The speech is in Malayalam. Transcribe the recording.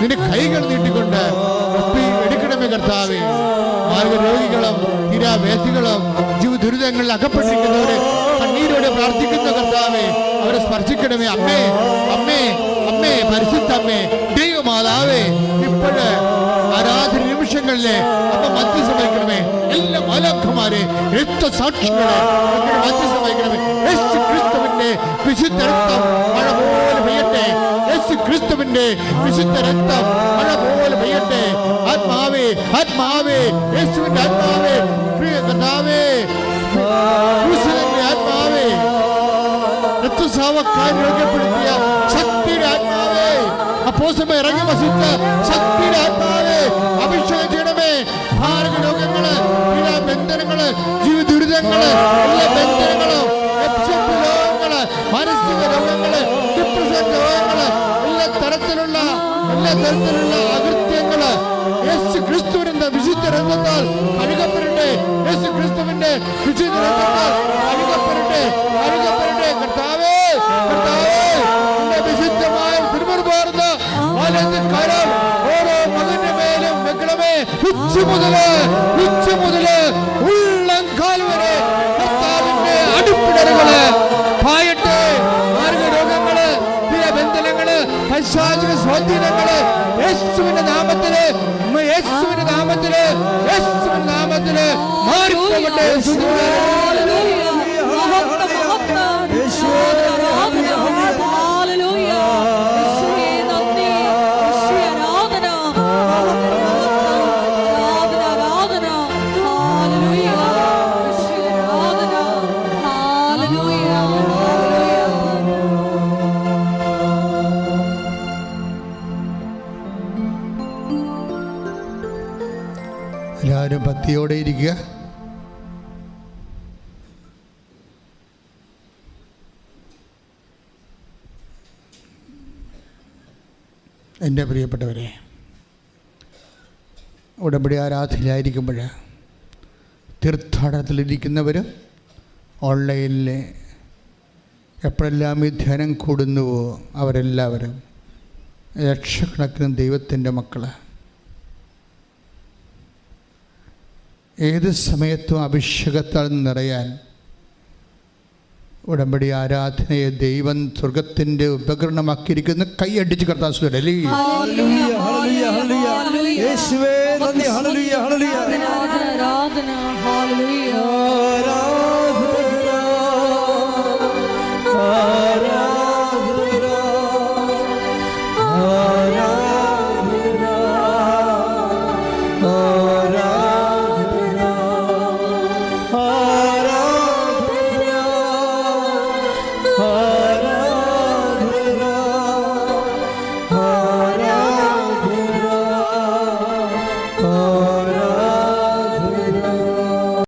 നിന്റെ കൈകൾ നീട്ടിക്കൊണ്ട് എടുക്കണമേ കർത്താവേ. മാർഗരോഗികളും തീരാവേദികളും ജീവ ദുരിതങ്ങളിൽ അകപ്പെട്ടിരിക്കുന്നവരെ കണ്ണീരോടെ പ്രാർത്ഥിക്കുന്ന കർത്താവേ അവരെ സ്പർശിക്കണമേ. അമ്മേ അമ്മേ അമ്മേ പരിശുദ്ധ അമ്മേ ദൈവമാതാവേ ഇപ്പോഴ് ആരാധന നിമിഷങ്ങളിലെ അമ്മ മധ്യസമയക്കണമേ എല്ലാ മാലാഖമാരെ രക്തസാക്ഷികളെ മധ്യസമയക്കണമേ യേശു ക്രിസ്തുവിന്റെ വിശുദ്ധ രക്തം വിശുദ്ധ രക്തം മഴ പോലെ പെയ്യട്ടെ ആത്മാവേ ആത്മാവേ യേശുവിന്റെ ആത്മാവേ പ്രിയ കർത്താവേ ക്രിസ്തുവിന്റെ ആത്മാവേ രക്തസാവക്കാർ രോഗ്യപ്പെടുത്തിയ ശക്തിയുടെ ആത്മാവേ അപ്പോസമ ഇറങ്ങി വസിച്ച ശക്തിയുടെ എല്ലാ തരത്തിലുള്ള അകൃത്യങ്ങൾ യേശു ക്രിസ്തുവിന്റെ വിശുദ്ധ രംഗത്താൽ കഴുകപ്പെടട്ടെ യേശു ക്രിസ്തുവിന്റെ വിശുദ്ധ രംഗത്താൽ കഴുകപ്പെടട്ടെ ബന്ധനങ്ങൾ പൈശാചിക സ്വാധീനങ്ങൾ. യേശുവിന്റെ നാമത്തിൽ യേശുവിന്റെ നാമത്തിൽ യേശുവിന്റെ നാമത്തിൽ മാറിപ്പോകട്ടെ. എല്ലാവരും ഭക്തിയോടെ ഇരിക്കുക. എന്റെ പ്രിയപ്പെട്ടവരെ ഉടമ്പടി ആരാധനയിലായിരിക്കുമ്പോൾ തീർത്ഥാടനത്തിലിരിക്കുന്നവർ ഓൺലൈനിൽ എപ്പോഴെല്ലാം ഈ ധ്യാനം കൂടുന്നുവോ അവരെല്ലാവരും ലക്ഷക്കണക്കിന് ദൈവത്തിന്റെ മക്കൾ ഏത് സമയത്തും അഭിഷേകത്താൽ നിറയാൻ ഉടമ്പടി ആരാധനയെ ദൈവം സ്വർഗത്തിന്റെ ഉപകരണമാക്കിയിരിക്കുന്ന കൈയടിച്ച് കർത്താൻ ഹല്ലേലൂയ, ഹല്ലേലൂയ, ഹല്ലേലൂയ. യേശുവേ നന്ദി ഹല്ലേലൂയ ഹല്ലേലൂയ. ആരാധന ആരാധന. ഹല്ലേലൂയ.